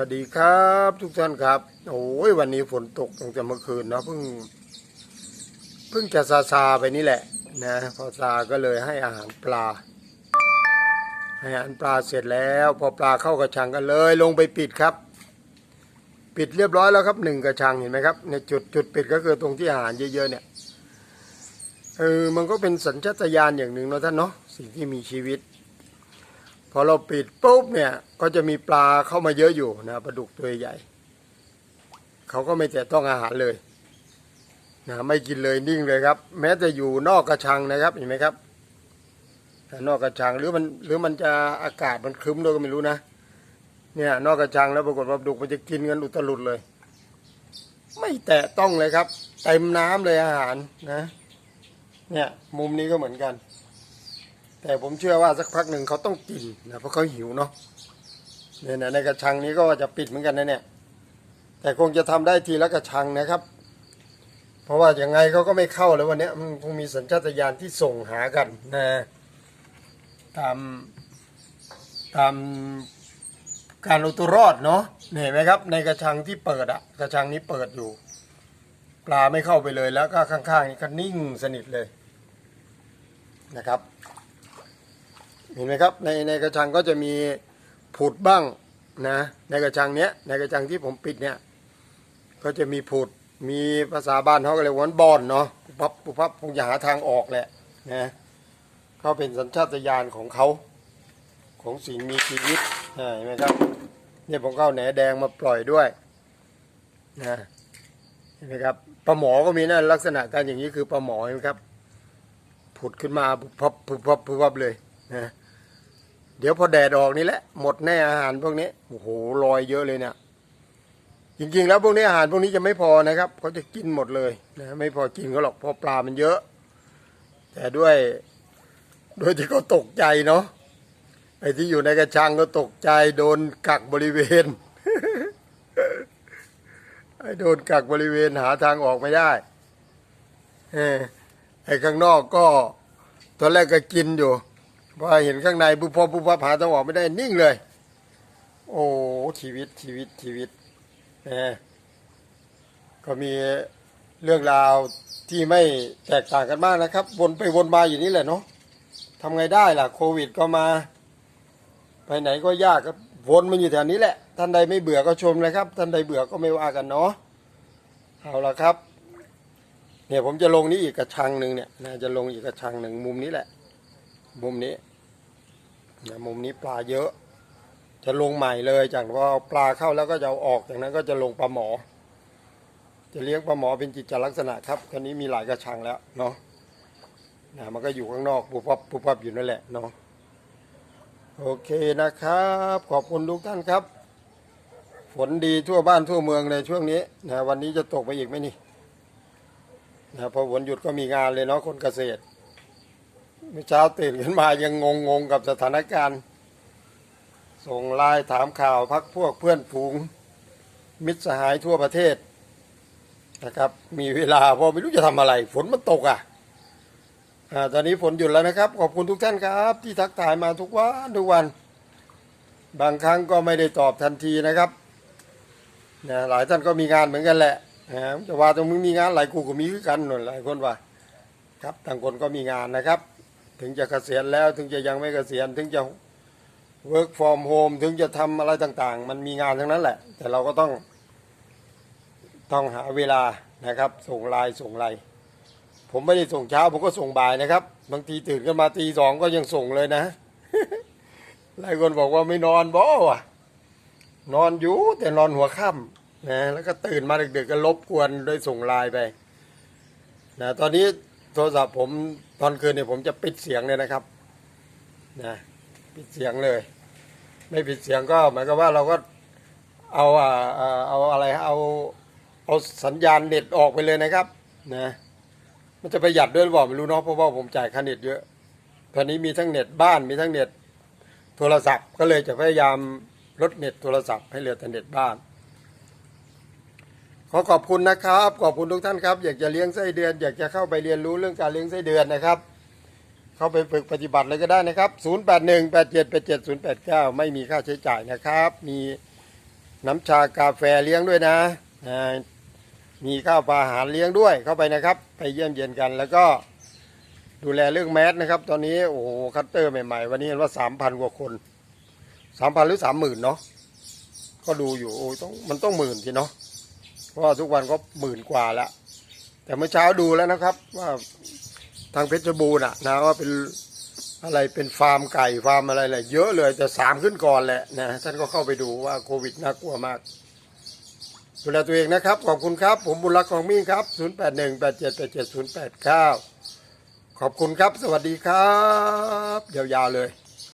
วัสดีครับทุกท่านครับโอ้ยวันนี้ฝนตกตั้งแต่เมื่อคืนเนาะเพิ่งเพิ่งจะซาซาไปนี่แหละนะพอซาก็เลยให้อาหารปลา ให้อาหารปลาเสร็จแล้ว พอปลาเข้ากระชังกันเลย ลงไปปิดครับ ปิดเรียบร้อยแล้วครับหนึ่งกระชังเห็นไหมครับในจุดจุดปิดก็คือตรงที่อาหารเยอะๆเนี่ยเออมันก็เป็นสัญชาตญาณอย่างหนึ่งเนาะท่านเนาะสิ่งที่มีชีวิต อเราปิดปุ๊บเนี่ยก็จะมีปลาเข้ามาเยอะอยู่นะปลาดุกตัวใหญ่เขาก็ไม่แต่ต้องอาหารเลยนะไม่กินเลยนิ่งเลยครับ แม้จะอยู่นอกกระชังนะครับเห็นไหมครับแต่นอกกระชังหรือมันหรือมันจะอากาศมันครึ้มด้วยก็ไม่รู้นะเนี่ยนอกกระชังแล้วปรากฏว่าปลาดุกมันจะกินกันอุตลุดเลย ไม่แตะต้องเลยครับ เต็มน้ำเลยอาหารนะ เนี่ยมุมนี้ก็เหมือนกัน แต่ผมเชื่อว่าสักพักหนึ่งเขาต้องกินนะเพราะเขาหิวเนาะเนี่ยนะในกระชังนี้ก็จะปิดเหมือนกันนะเนี่ย แต่คงจะทำได้ทีละกระชังนะครับ เพราะว่าอย่างไงเขาก็ไม่เข้าเลยวันนี้มันคงมีสัญชาตญาณที่ส่งหากันนะตามตามการเอาตัวรอดเนาะเนี่ยเห็นไหมครับ ในกระชังที่เปิดอะกระชังนี้เปิดอยู่ ปลาไม่เข้าไปเลยแล้วก็ข้างๆนี่ก็นิ่งสนิทเลยนะครับ เห็นไหมครับในในกระชังก็จะมีผุดบ้างนะในกระชังเนี้ยในกระชังที่ผมปิดเนี่ยก็จะมีผุดมีภาษาบ้านเขาก็เรียกว่าบอนเนาะปุ๊บปั๊บปุ๊บปั๊บคงจะหาทางออกแหละนะเขาเป็นสัญชาตญาณของเขาของสิ่งมีชีวิตอ่าเห็นไหมครับเนี่ยผมก็เอาแหนแดงมาปล่อยด้วยนะเห็นไหมครับปลาหมอก็มีนะลักษณะการอย่างนี้คือปลาหมอเห็นไหมครับผุดขึ้นมาปุบพับปุบพับปุพับเลยนะ เดี๋ยวพอแดดออกนี่แหละหมดแน่อาหารพวกนี้โอ้โหลอยเยอะเลยเนี่ยจริงๆ แล้วพวกนี้อาหารพวกนี้จะไม่พอนะครับเขาจะกินหมดเลยนะไม่พอกินเขาหรอกเพราะปลามันเยอะ แต่ด้วยด้วยที่เขาตกใจเนาะไอ้ที่อยู่ในกระชังก็ตกใจโดนกักบริเวณไอ้โดนกักบริเวณหาทางออกไม่ได้ไอ้ข้างนอกก็ตอนแรกก็กินอยู่ พอเห็นข้างในปุ๊บพอปุ๊บพับหาทางออกไม่ได้นิ่งเลย โอ้ชีวิตชีวิตชีวิตนะก็มีเรื่องราวที่ไม่แตกต่างกันมากนะครับ วนไปวนมาอยู่นี่แหละเนาะทำไงได้ล่ะ โควิดก็มา ไปไหนก็ยากก็วนมันอยู่แถวนี้แหละ ท่านใดไม่เบื่อก็ชมเลยครับ ท่านใดเบื่อก็ไม่ว่ากันเนาะเอาละครับ เนี่ยผมจะลงนี้อีกกระชังหนึ่งเนี่ยนะจะลงอีกกระชังหนึ่งมุมนี้แหละ มุมนี้ นะมุมนี้ปลาเยอะ จะลงใหม่เลยจากว่าปลาเข้าแล้วก็จะเอาออกจากนั้นก็จะลงปลาหมอ จะเลี้ยงปลาหมอเป็นจิตจลักษณะครับตอนนี้มีหลายกระชังแล้วเนาะนะมันก็อยู่ข้างนอกปุ๊บปับปุ๊บปับอยู่นั่นแหละเนาะโอเคนะครับ ขอบคุณทุกท่านครับ ฝนดีทั่วบ้านทั่วเมืองเลยช่วงนี้นะวันนี้จะตกไปอีกไหมนี่นะพอวันหยุดก็มีงานเลยเนาะคนเกษตร เมื่อเช้าตื่นขึ้นมายังงงงๆกับสถานการณ์ ส่งไลน์ถามข่าวพักพวกเพื่อนฝูง มิตรสหายทั่วประเทศนะครับ มีเวลาพอไม่รู้จะทำอะไร ฝนมันตกอะอ่าตอนนี้ฝนหยุดแล้วนะครับ ขอบคุณทุกท่านครับ ที่ทักทายมาทุกวันทุกวัน บางครั้งก็ไม่ได้ตอบทันทีนะครับนะหลายท่านก็มีงานเหมือนกันแหละนะจะว่าตรงมึงมีงานหลายกูก็มีคือกันหน่อยหลายคนว่า ครับต่างคนก็มีงานนะครับ ถึงจะเกษียณแล้วถึงจะยังไม่เกษียณถึงจะ work from home ถึงจะทำอะไรต่างๆ มันมีงานทั้งนั้นแหละ แต่เราก็ต้อง ต้องหาเวลานะครับ ส่งไลน์ส่งไลน์ผมไม่ได้ส่งเช้า ผมก็ส่งบ่ายนะครับ บางทีตื่นกันมาตีสองก็ยังส่งเลยนะ หลายคนบอกว่าไม่นอนบ่วะนอนอยู่แต่นอนหัวค่ำนะแล้วก็ตื่นมาดึกๆก็รบกวนด้วยส่งไลน์ไปนะตอนนี้ โทรศัพท์ผมตอนคืนเนี่ยผมจะปิดเสียงเลยนะครับนะปิดเสียงเลย ไม่ปิดเสียงก็หมายความว่าเราก็เอาอ่าอ่าเอาอะไรเอาเอาสัญญาณเน็ตออกไปเลยนะครับนะมันจะประหยัดด้วยหรือเปล่าไม่รู้เนาะเพราะว่าผมจ่ายค่าเน็ตเยอะตอนนี้มีทั้งเน็ตบ้านมีทั้งเน็ตโทรศัพท์ ก็เลยจะพยายามลดเน็ตโทรศัพท์ให้เหลือแต่เน็ตบ้าน ขอขอบคุณนะครับ ขอบคุณทุกท่านครับ อยากจะเลี้ยงไส้เดือน อยากจะเข้าไปเรียนรู้เรื่องการเลี้ยงไส้เดือนนะครับ เข้าไปฝึกปฏิบัติเลยก็ได้นะครับ 0 8 1 8 7 8 7 0 8 9 ไม่มีค่าใช้จ่ายนะครับ มีน้ำชากาแฟเลี้ยงด้วยนะ มีข้าวปลาอาหารเลี้ยงด้วยเข้าไปนะครับ ไปเยี่ยมเยียนกันแล้วก็ดูแลเรื่องแมสนะครับ ตอนนี้โอ้โหคัตเตอร์ใหม่ๆ วันนี้เห็นว่าสามพันกว่าคนสามพันหรือสามหมื่นเนาะก็ดูอยู่โอ้ยต้องมันต้องหมื่นสิเนาะ เพราะทุกวันก็หมื่นกว่าแล้วแต่เมื่อเช้าดูแล้วนะครับ ว่าทางเพชรบูรณ์อะนะว่าเป็นอะไรเป็นฟาร์มไก่ฟาร์มอะไรแหละเยอะเลยแต่สามขึ้นก่อนแหละนะท่านก็เข้าไปดูว่าโควิดน่ากลัวมากดูแลตัวเองนะครับ ขอบคุณครับ ผมบุญรักของมิ่งครับ 0 8 1 8 7 8 7 0 8 9 ขอบคุณครับ สวัสดีครับ ยาวๆเลย